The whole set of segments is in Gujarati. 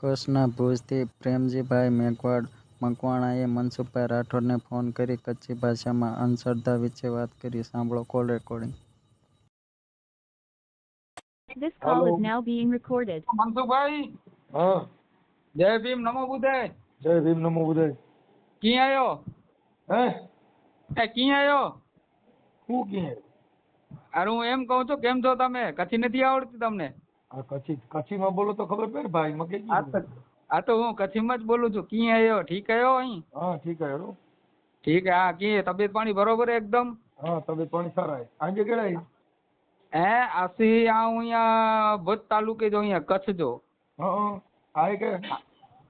કચ્છના ભુજથી પ્રેમજીભાઈ મેઘવાડ મકવાણાએ મનસુખભાઈ રાઠોડને ફોન કરી કચ્છી ભાષામાં અંધશ્રદ્ધા વિશે વાત કરી. સાંભળો call recording This call Hello. is now being recorded. Mansukhbhai હા. જય ભીમ નમો બુધાય. જય ભીમ નમો બુધાય. ક્યાં આયો? હે? એ ક્યાં આયો? હું ક્યાં? અરે હું એમ કહું છું કેમ છો તમે? કચ્છી નથી આવડતી તમને? આ કચ્છી કચ્છીમાં બોલો તો ખબર પડે ભાઈ માં કે આ તો તો હું કચ્છીમાં જ બોલું છું. કી આયો ઠીક આયો અહીં? હા ઠીક આયો ઠીક હે કી તબિયત પાણી બરોબર એકદમ? હા તબિયત પાણી સારા આજે કેડા હે? આસી આ હું અહીંયા ભુજ તાલુકે જો અહીંયા કચ્છ જો. હા આય કે?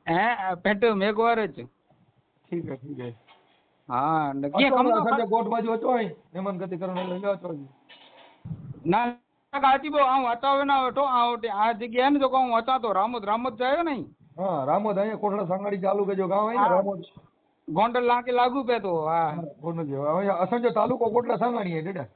હે પેટ મેઘવાર જ. ઠીક હે ઠીક હે હા ને કે કમ કમનો સાંજે બાજુ હતો અહીં મહેમાન ગતિ કરવાનો લઈ છો ના કાચી બહુ આમ વચાવે ના વેઠો આ આ જગ્યાએ ને જો કહું વચાતો રામોદ રામોદ જાય નહીં. હા રામોદ અહીંયા કોટડા સાંગાડી ચાલુ કે જો ગામ અહીંયા રામોદ. ગોંડલ લાકે લાગુ પે તો હા ગોંડલ જેવો. હવે અસંજો તાલુકો કોટડા સાંગાડી હે ડેડા.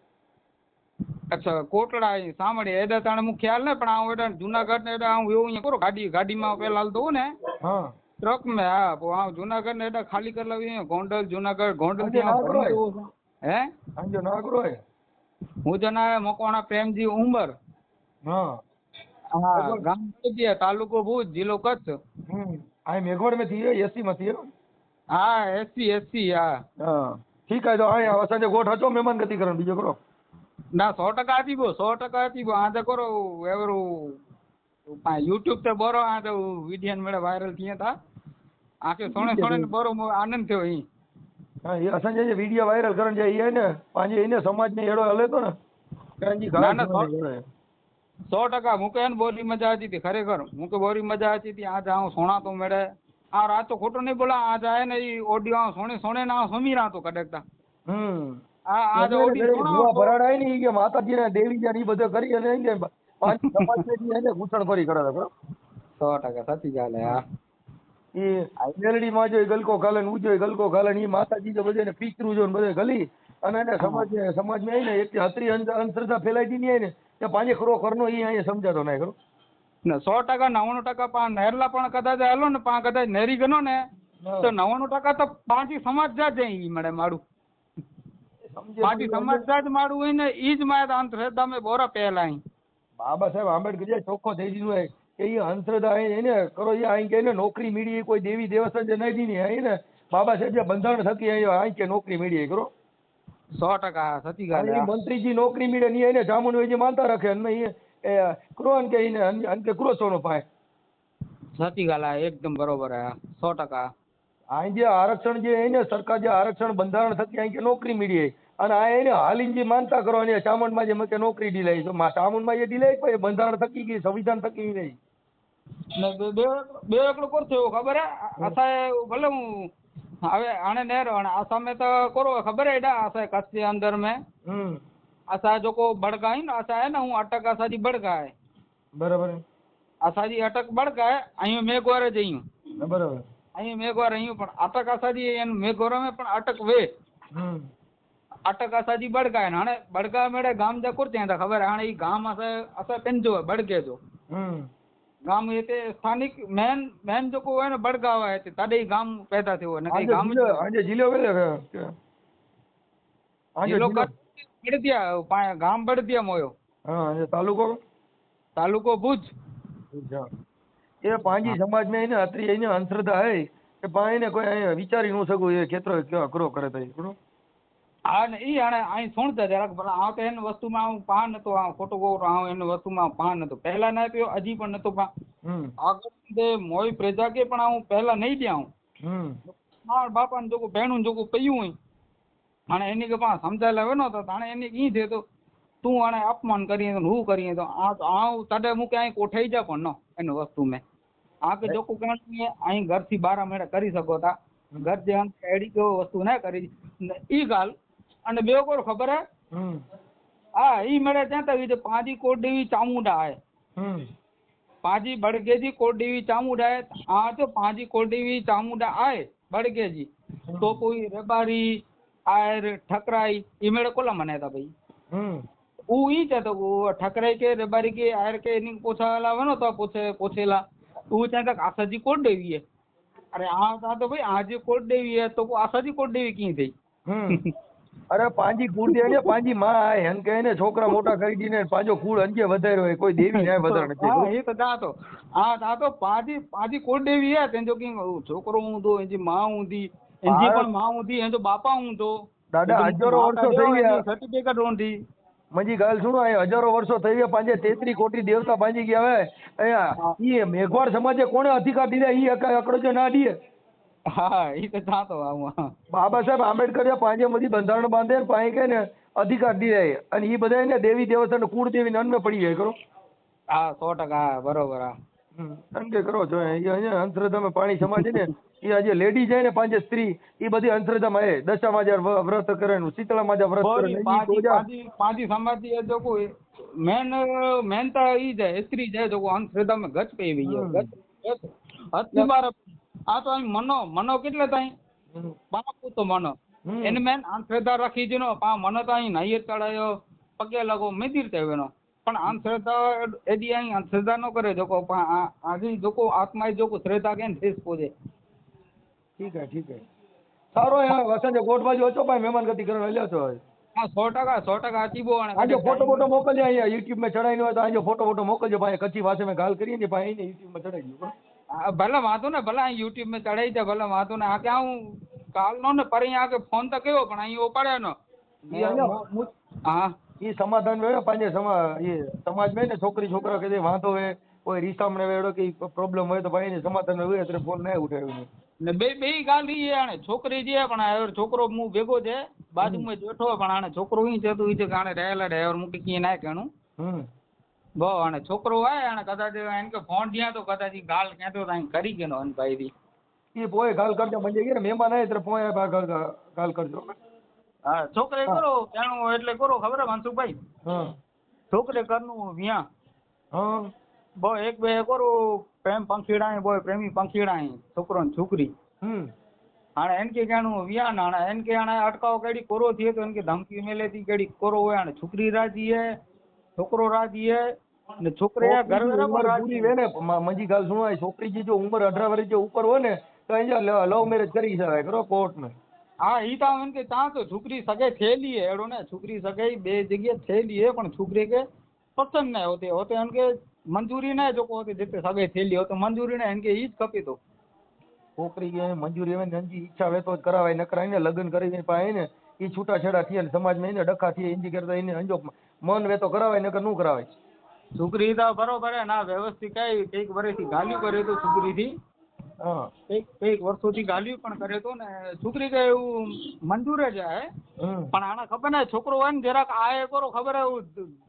અચ્છા કોટડા સાંભળી એડા તાણે હું ખ્યાલ ને પણ આ એડા જુનાગઢ ને એડા હું એવું અહીંયા કરો ગાડી ગાડીમાં પેલા હાલતો ને હા. ટ્રક મે હા આ જુનાગઢ ને એડા ખાલી કરી લાવી ગોંડલ જુનાગઢ ગોંડલ આ. હે? સાંજો નાગરો હે હું જણા મકવાણા પ્રેમજી ઉંબર. હા. ગામ તાલુકો ભુજ જિલ્લો કચ્છ. આ મેઘવાડમાં થી એસી માં થી હા એસી એસી હા. ઠીક છે તો અહીંયા અસાંજે ગોઠ હતો મહેમાન ગતિ કરવા બીજો કરો. ના સો ટકા હતી બો સો ટકા હતી બો આ તો કરો એવરું યુટ્યુબ તે બરો આ તો વિડિયો મેળે વાયરલ થયા હતા. આખે સોણે સોણે ને બરો આનંદ થયો અહીં. હા એ असांजा जे वीडियो वायरल करण जा इहे आहिनि पंहिंजे इन समाज में अहिड़ो हले थो સો ટકા મૂકે ને બોરી મજા આવતી હતી ખરેખર. મૂકે બોરી મજા આવતી હતી આ જાઉં સોણા તો મળે. આ રાત તો ખોટું નહીં બોલા આ જાય ને એ ઓડિયો સોણે સોણે ના સમી રાહ તો કડકતા. હમ. આ આ જો ઓડિયો ભરાડાય ને કે માતાજી ને દેવી ને એ બધું કરી અને પાંચ સમાજ ને એને ઘૂસણખોરી કરે છે સો ટકા સાચી ગાલે હા. હા ઈ મેલડી માં જો ગલકો ને ઉજો ગલકો ખાલે એ માતાજી જો બધાને પીતરું જો બધે ગલી. અને એને સમાજ સમાજમાં આવીને એટલી હતરી અંધશ્રદ્ધા ફેલાઈ દીધી ને તે પાંજે ખરો ખરનો એ અહીંયા સમજાતો નહીં ખરો. ને સો ટકા નવ્વાણું ટકા પા નહેરલા પણ કદાચ હાલો ને પા કદાચ નેરી ગનો ને તો નવ્વાણું ટકા તો પાંચી સમાજ જાત જાય મળે મારું. પાંચી સમાજ જ મારું હોય ને એ જ મારે અંધશ્રદ્ધા મેં બોરા પહેલા બાબા સાહેબ આંબેડકર જે ચોખ્ખો થઈ ગયું હોય કે એ હંસદા એને કરો એ અહીં કે એને નોકરી મળી કોઈ દેવી દેવસ્થાન જે નહીં દીધી અહીં ને બાબા સાહેબ જે બંધારણ થકી અહીં અહીં કે નોકરી મળી કરો. સો ટકા હે ઈ મંત્રીજી નોકરી મળે ને એને જામુન માનતા રાખે અને એ ક્રો કે એને અન- કે ક્રો સોનો પાય સાચી ગાલા એકદમ બરોબર હે સો ટકા. અહીં જે આરક્ષણ જે એને સરકાર જે આરક્ષણ બંધારણ થકી અહીં કે નોકરી મળી અને આ એને હાલીને જે માનતા કરો અને ચામુંડમાં જે કે નોકરી ડીલાઈ તો મા- ચામુંડમાં જે ડીલાઈ પણ બંધારણ થકી ગઈ સંવિધાન થકી નહીં ને બે એકલું કરશું એવું ખબર હે અસાય ભલે હું હવે આને ને રહેવાના આ સામે તો કરો ખબર હે ડા અસાય કસ્તી અંદર મેં असां जेको भड़काई न असां आहे न हू अटक असांजी भड़क आहे बराबरि असांजी अटक भड़क आहे ऐं मेघवार जे आहियूं बराबरि ऐं मेघवार आहियूं पण अटक असांजी मेघवार में पण अटक वे अटक असांजी भड़क आहे हाणे भड़का मेड़े गाम जा कुर्ते आहिनि ख़बर आहे हाणे हीउ गाम असां असां पंहिंजो आहे भड़के जो ગામ એતે સ્થાનિક મેન મેન જોકો હોય ને બડગાવ આಯೆ તે તડે ગામ પેદા થયો ને કઈ ગામ આજે જિલ્લો કે આજે જિલ્લો બડદિયા ગામ બડદિયા મોયો. હા આજે તાલુકો? તાલુકો ભુજ. એ પાંજી સમાજ મે એને અત્રી એને અંધશ્રદ્ધા હે કે ભાઈ ને કોઈ વિચારી ન શકું એ ખેતરો કેવા કરો કરે તઈ હા ને ઈ હાણે અહીં સુણતા જરાક ભલા આ તો એની વસ્તુમાં હું પાન નતો આ ખોટો તો આ એની વસ્તુમાં પાન નતો પહેલા ના પીયો હજી પણ નતો પા આગળ દે મોય પ્રજા કે પણ હું પહેલા નહીં દ્યા હું માર બાપા બાપાને જોકું ભેણું જોકું પયું હોય. અને એની કે પા સમજાયેલા હોય ને તો તાણે એની ઈ છે તો તું આને અપમાન કરીએ તો હું કરીએ તો આ તો આ તડે મૂકે અહીં કોઠાઈ જા પણ ન એની વસ્તુ મેં. આ કે જોકું કે અહીં ઘરથી બારા મહિના કરી શકો તા. ઘર જે એડી કેવો વસ્તુ ના કરી. ઈ ગાલ અને બે કોર ખબર હે? હા ઈ મળે ત્યાં તો ઈ પાંજી કોડીવી ચામુંડા હે. પાંજી બડગેજી કોડીવી ચામુંડા હે. આ તો પાંજી કોડીવી ચામુંડા આય બડગેજી તો કોઈ રબારી આયર ઠકરાઈ ઈ મેળે કોલા મને હતા ભાઈ? હું ઈ છે તો ઠકરાઈ કે રબારી કે આયર કે એની પૂછાયેલા હોય ને તો પૂછે પૂછેલા હું ત્યાં તક આશાજી કોડ દેવી હે. અરે આ તો ભાઈ આજે કોડ દેવી હે તો આશાજી કોડ દેવી ક્યાં થઈ? અરે પાંજી કુળ દે ને પાંજી માં આય. હન કહે ને છોકરા મોટા કરી દીને પાંજો કુળ અંજે વધાર્યો હોય. કોઈ દેવી ને વધાર નથી. હા એ તો દાતો. આ દાતો પાંજી પાંજી કુળ દેવી હે. તેન જો કે છોકરો હું દો એજી માં હું દી એજી પણ માં હું દી એન બાપા હું તો દાદા હજારો વર્ષો થઈ ગયા. સર્ટિફિકેટ હું દી ગાલ સુણો એ હજારો વર્ષો થઈ ગયા. પાંજે તેત્રી કોટી દેવતા પાંજી ગયા. હવે એ મેઘવાળ સમાજે કોણે અધિકાર દીધા? એ અકડો ના દીએ. હા એ તો था तो બાબા સાહેબ આંબેડકર પાંજે બધી બંધારણ બાંધે ને કે ને અધિકાર દીધા અને એ બધા ને દેવી દેવતા ને કુળ દેવી ને અન્ન પડી જાય કરો હા સો ટકા હા, બરોબર હા હમ. કરો છો અહીંયા અંધશ્રદ્ધામાં પાણી સમાજે ને એ આજે લેડી જાય ને પાંચે સ્ત્રી એ બધી અંધશ્રદ્ધામાં એ દશા માજા વ્રત કરે ને શીતળા માજા વ્રત કરે ને પાજી સમાજી એ જોકો મેન મેન તો ઈ જાય સ્ત્રી જાય જોકો અંધશ્રદ્ધા માં ગચ પઈ ગઈ ગચ ગચ અતિ બાર આ તો અહીં મનો મનો કેટલે તાઈ. બાપુ તો મનો. એન મેન અંધશ્રદ્ધા રાખી દીનો પા મનો તો અહીં નહીં ચડાયો પગે લાગો મેદીર તેવેનો પણ અંધશ્રદ્ધા એદી અહીં અંધશ્રદ્ધા નો કરે જોકો આ- આજે જોકો આત્મા જોકો શ્રદ્ધા કેમ ઠેસ પોજે ઠીક હે ઠીક હે. સારો એ વસંત બાજુ હતો ભાઈ મહેમાન ગતિ કરવા લ્યો છો હા સો ટકા સો ટકા અચીબો અને આજે ફોટો ફોટો મોકલજે અહીંયા યુટ્યુબમાં ચડાવી હોય તો આજે ફોટો ફોટો મોકલજો ભાઈ કચ્છી પાસે મેં ગાલ કરીએ ને ભાઈ યુટ્યુબમાં ચડાવી દો હા, ભલે વાંધો ને ભલે અહીં યુટ્યુબ મેં ચડાવી દે ભલે વાંધો ને. આ ક્યાં હું કાલ નો ને પર અહીંયા ફોન તો કર્યો પણ અહીં ઉપાડ્યો નો. હા એ સમાધાન વેડો પાંજે સમા એ સમાજ મેં ને છોકરી છોકરા કે વાંધો હોય કોઈ રીસામણે વેડો કે પ્રોબ્લેમ હોય તો ભાઈ ને સમાધાન હોય એટલે ફોન ના ઉઠાવ્યો ને બે બે ગાલ ઈ આને છોકરી છે પણ આ હવે છોકરો હું ભેગો છે બાજુમાં જ બેઠો પણ આને છોકરો ઈ છે તો ઈ છે કે આને રહેલા ડ્રાઈવર મૂકી કી ના કેણું હમ. બહુ અને છોકરો હોય અને કદાચ એને કે ફોન જ્યાં તો કદાચ ગાલ કહેતો તો કરી ગયો અને ભાઈ એ પોએ ગાલ કરજો મંજે કે મહેમાન આવે એટલે પોએ ગાલ કરજો હા. છોકરે કરો કેણું એટલે કરો ખબર મનસુખભાઈ? હા. છોકરે કરનું વ્યા. હા. બહુ એક બે કરો પ્રેમ પંખીડા બોય પ્રેમી પંખીડા છોકરો ને છોકરી. હમ. હાણે એન કે જાણું વ્યા ના એન કે આણે અટકાવ કેડી કોરો થયો તો એન કે ધમકી મેલે થી કેડી કોરો હોય અને છોકરી રાજી હે. છોકરો રાજી હે ને છોકરી ઘર રાજી હોય ને મ- ગાલ સુણાય છોકરી જે જો ઉંમર અઢાર વર્ષ જે ઉપર હોય ને તો અહીંયા લવ મેરેજ કરી શકાય કરો કોર્ટ ને હા ઈ તા એમ કે તા તો છોકરી સગાઈ થયેલી હે એડો ને છોકરી સગાઈ બે જગ્યાએ થયેલી હે પણ છોકરી કે પસંદ ના હોતી. હોતે એમ કે મંજૂરી ના જો હોતી જેતે સગાઈ થયેલી હોત મંજૂરી ના એમ કે ઈ જ કપી તો છોકરી કે મંજૂરી આવે ને ઈચ્છા હોય તો જ કરાવાય નકર એને લગ્ન કરીને પાય ને એ છૂટાછેડા થયા ને સમાજમાં એને ડખા થયા એનથી કરતા એને અંજો મન વે તો કરાવાય નકરનું કરાવાય. છોકરી તો બરોબર હે ના વ્યવસ્થિત કઈ કંઈક વર્ષથી ગાલ્યું કરે તો છોકરી થી કંઈક કંઈક વર્ષોથી ગાલ્યું પણ કરે તો ને છોકરી કે એવું મંજૂર જ હે. પણ આને ખબર ને છોકરો હોય ને જરાક આ એ કરો ખબર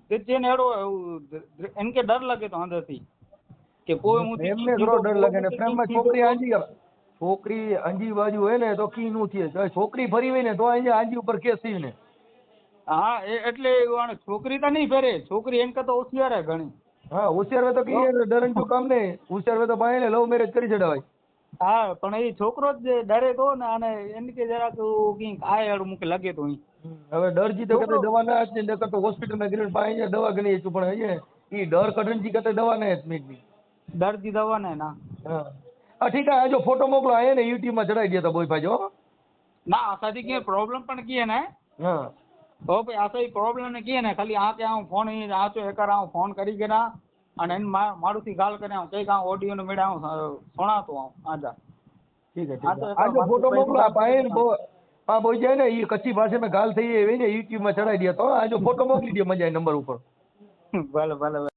હે જેને હેડો એમ કે ડર લાગે તો અંદરથી કે કોઈ હું એમને ડર લાગે ને પ્રેમમાં છોકરી આંજી છોકરી અંજી બાજુ હોય ને તો કી નું થયે. છોકરી ફરી હોય ને તો અહીંયા આંજી ઉપર કેસ થયું ને હા એટલે છોકરી તો નહીં ફેરે. છોકરી એમ કરતા હોશિયાર હે ઘણી. હા હોશિયાર હોય તો કે ડરન તો કામ નહીં. હોશિયાર હોય તો ભાઈ લવ મેરેજ કરી ચડાવાય હા પણ એ છોકરો જ ડરે તો ને અને એને કે જરાક એવું કંઈક આ હેડ મૂકે લાગે તો હવે ડરજી તો કદાચ દવા ના છે ને તો હોસ્પિટલમાં ગઈને પાસે દવા ગણી છું પણ અહીંયા એ ડર કઢણજી કદાચ દવા ના ની ડર જી દવા ને ના. હા. ઠીક આ જો ફોટો મોકલો અહીંયા ને યુટ્યુબમાં ચડાવી દેતા બોય ભાઈ જો ના આશાથી કે પ્રોબ્લેમ પણ કીએ ને હા. તો ભાઈ સહી પ્રોબ્લેમ ને કીએ ને ખાલી આ કે હું ફોન ઈ આચો એકર હું ફોન કરી કે ના અને એને મા- મારુંથી ગાલ કરે હું કંઈક આ ઓડિયો ને મેળા હું સણાતો હું આજા ઠીક છે આજે તો આ ફોટો મોકલો આ ભાઈ બો આ બોય જાય ને એ કચ્છી ભાષામાં ગાલ થઈ એવી ને યુટ્યુબમાં ચડાવી દે તો આ જો ફોટો મોકલી દે મજા નંબર ઉપર. ભલે ભલે ભલે.